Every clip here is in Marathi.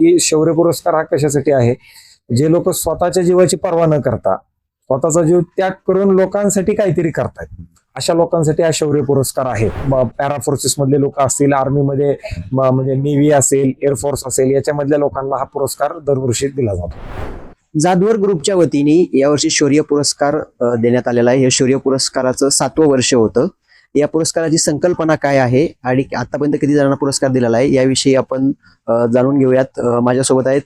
की शौर्य पुरस्कार हा कशासाठी आहे? जे लोक स्वतःच्या जीवाची पर्वा न करता स्वतःचा जीव त्याग करून लोकांसाठी काहीतरी करतायत. अशा लोकांसाठी हा शौर्य पुरस्कार आहे. पॅरा फोर्सेस मधले लोक असतील आर्मीमध्ये म्हणजे नेव्ही असेल एअरफोर्स असेल याच्यामधल्या लोकांना हा पुरस्कार दरवर्षी दिला जातो. जाधवर ग्रुपच्या वतीने यावर्षी शौर्य पुरस्कार देण्यात आलेला आहे. हे शौर्य पुरस्काराचं सातवं वर्ष होतं. या पुरस्काराची संकल्पना काय आहे आणि आतापर्यंत किती जणांना पुरस्कार दिलेला आहे याविषयी आपण जाणून घेऊयात. माझ्यासोबत आहेत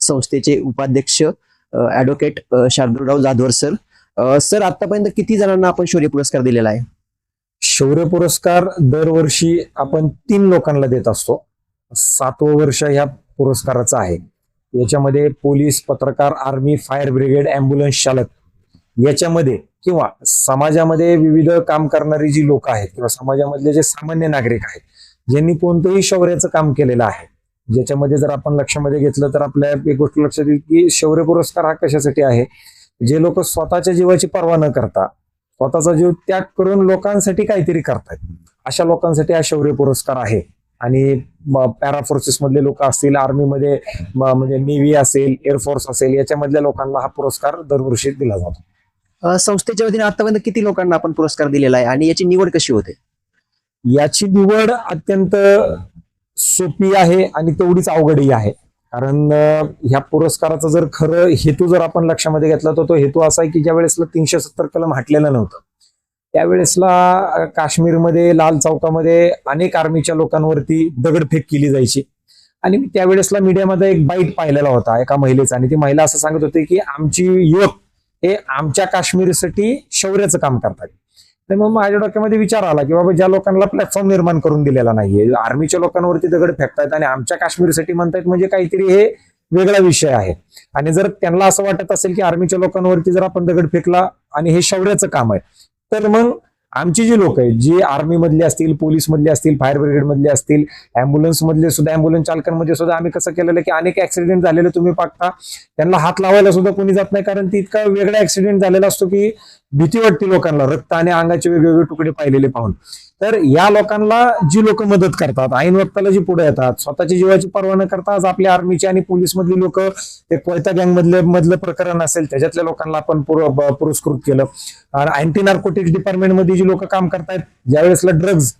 संस्थेचे उपाध्यक्ष advocate Shardulrao Jadhavar sir. Sir आतापर्यंत किती जणांना आपण शौर्य पुरस्कार दिलेला आहे? शौर्य पुरस्कार दरवर्षी आपण तीन लोकांना देत असतो. सातवं वर्ष ह्या पुरस्काराचं आहे. याच्यामध्ये पोलीस पत्रकार आर्मी फायर ब्रिगेड अँब्युलन्स चालक याच्यामध्ये किंवा समाजामध्ये विविध काम करणारी जी लोक आहेत किंवा समाजामधले जे सामान्य नागरिक आहेत ज्यांनी कोणतंही शौर्याचं काम केलेलं आहे ज्याच्यामध्ये जर आपण लक्षामध्ये घेतलं तर आपल्या एक गोष्ट लक्षात येईल की शौर्य पुरस्कार हा कशासाठी आहे? जे लोक स्वतःच्या जीवाची पर्वा न करता स्वतःचा जीव त्याग करून लोकांसाठी काहीतरी करतायत अशा लोकांसाठी हा शौर्य पुरस्कार आहे. आणि पॅरा मधले लोक असतील आर्मीमध्ये म्हणजे नेव्ही असेल एअरफोर्स असेल याच्यामधल्या लोकांना हा पुरस्कार दरवर्षी दिला जातो. संस्थेच्या वतीने आतापर्यंत किती लोकांना आपण पुरस्कार दिलेला आहे आणि याची निवड कशी होते? याची निवड अत्यंत सोपी आहे आणि तेवढीच अवघडही आहे. कारण ह्या पुरस्काराचा जर खरं हेतू जर आपण लक्षामध्ये घेतला तर तो हेतू असा आहे की ज्या वेळेसला तीनशे सत्तर कलम हटलेलं नव्हतं त्यावेळेसला काश्मीरमध्ये लाल चौकामध्ये अनेक आर्मीच्या लोकांवरती दगडफेक केली जायची. आणि त्यावेळेसला मीडियामध्ये एक बाईट पाहिलेला होता एका महिलेचा आणि ती महिला असं सांगत होती की आमची युवक हे आमच्या काश्मीरसाठी शौर्याचं काम करतात. तर मग माझ्या डोक्यामध्ये विचार आला की बाबा ज्या लोकांना प्लॅटफॉर्म निर्माण करून दिलेला नाहीये आर्मीच्या लोकांवरती दगड फेकतायत आणि आमच्या काश्मीरसाठी म्हणतायत म्हणजे काहीतरी हे वेगळा विषय आहे. आणि जर त्यांना असं वाटत असेल की आर्मीच्या लोकांवरती जर आपण दगड फेकला आणि हे शौर्याचं काम आहे तर मग आमची जी लोक आहेत जी आर्मी मधले असतील पोलीस मधले असतील फायर ब्रिगेड मधले असतील अँब्युलन्स मधले सुद्धा अँब्युलन्स चालकांमध्ये सुद्धा आम्ही कसं केलेलं की अनेक ऍक्सिडेंट झालेले तुम्ही पाहता. त्यांना हात लावायला सुद्धा कोणी जात नाही कारण ती इतका वेगळा ऍक्सिडेंट झालेला असतो की भीती वाटते लोकांना रक्त आणि अंगाचे वेगवेगळे तुकडे पाहिलेले पाहून. तर या लोकांना जी लोक मदत करतात ऐन वक्ताला जी पुढे येतात स्वतःची जीवाची पर्वा न करता आज आपल्या आर्मीचे आणि पोलीस मधली लोक ते कोयता गँग मधले मधलं प्रकरण असेल त्याच्यातल्या लोकांना आपण पुरस्कृत केलं. अँटी नार्कोटिक्स डिपार्टमेंटमध्ये जी लोक काम करतायत ज्यावेळेसला ड्रग्ज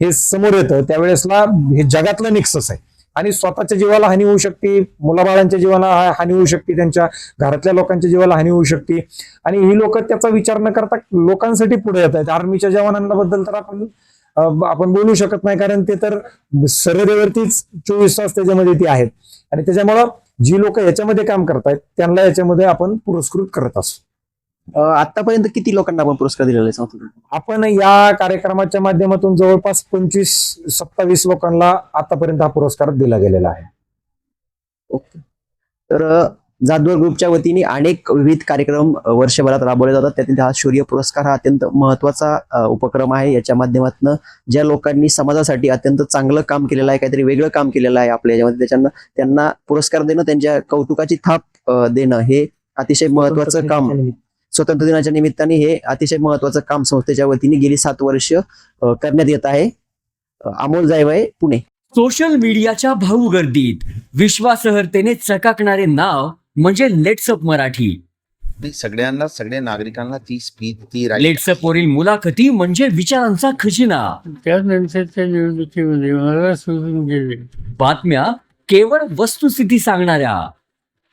हे समोर येतं त्यावेळेसला हे जगातलं निक्सस आहे. आणि स्वतःच्या जीवाला हानी होऊ शकते मुलाबाळांच्या जीवाला हानी होऊ शकते त्यांच्या घरातल्या लोकांच्या जीवाला हानी होऊ शकते. आणि ही लोक त्याचा विचार न करता लोकांसाठी पुढे येत आहेत. आर्मीच्या जवानांबद्दल तर आपण आपण बोलू शकत नाही कारण ते तर सरहदेवरतीच चोवीस तास त्याच्यामध्ये ती आहेत. आणि त्याच्यामुळं जी लोक याच्यामध्ये काम करतायत त्यांना याच्यामध्ये आपण पुरस्कृत करत असतो आतापर्यंत किती लोकांना आपण पुरस्कार दिलेला आहे संस्थेकडून? आपण या कार्यक्रमाच्या माध्यमातून जवळपास पंचवीस सत्तावीस लोकांना आतापर्यंत हा पुरस्कार दिला गेलेला आहे. ओके. तर अ, जाधवर ग्रुपच्या वतीने अनेक विविध कार्यक्रम वर्षभरात राबवले जातात. त्यातील हा शौर्य पुरस्कार हा अत्यंत महत्त्वाचा उपक्रम आहे. याच्या माध्यमातून ज्या लोकांनी समाजासाठी अत्यंत चांगलं काम केलेलं आहे काहीतरी वेगळं काम केलेलं आहे आपल्या याच्यामध्ये त्याच्यानं त्यांना पुरस्कार देणं त्यांच्या कौतुकाची थाप देणं हे अतिशय महत्वाचं काम. स्वतंत्र दिनाच्या निमित्ताने हे अतिशय महत्वाचं काम संस्थेच्या वतीने गेली सात वर्ष करण्यात येत आहे. अमोल जायवाय पुणे. सोशल मीडियाच्या भाऊ गर्दीत विश्वासार्हतेने चकाकणारे नाव म्हणजे लेट्सअप मराठी. सगळ्यांना सगळ्या नागरिकांना ती स्पीच ती लेट्सअप वरील मुलाखती म्हणजे विचारांचा खजिना. त्यानंतरच्या निवडणुकीमध्ये मला सोडून गेले बातम्या केवळ वस्तुस्थिती सांगणाऱ्या.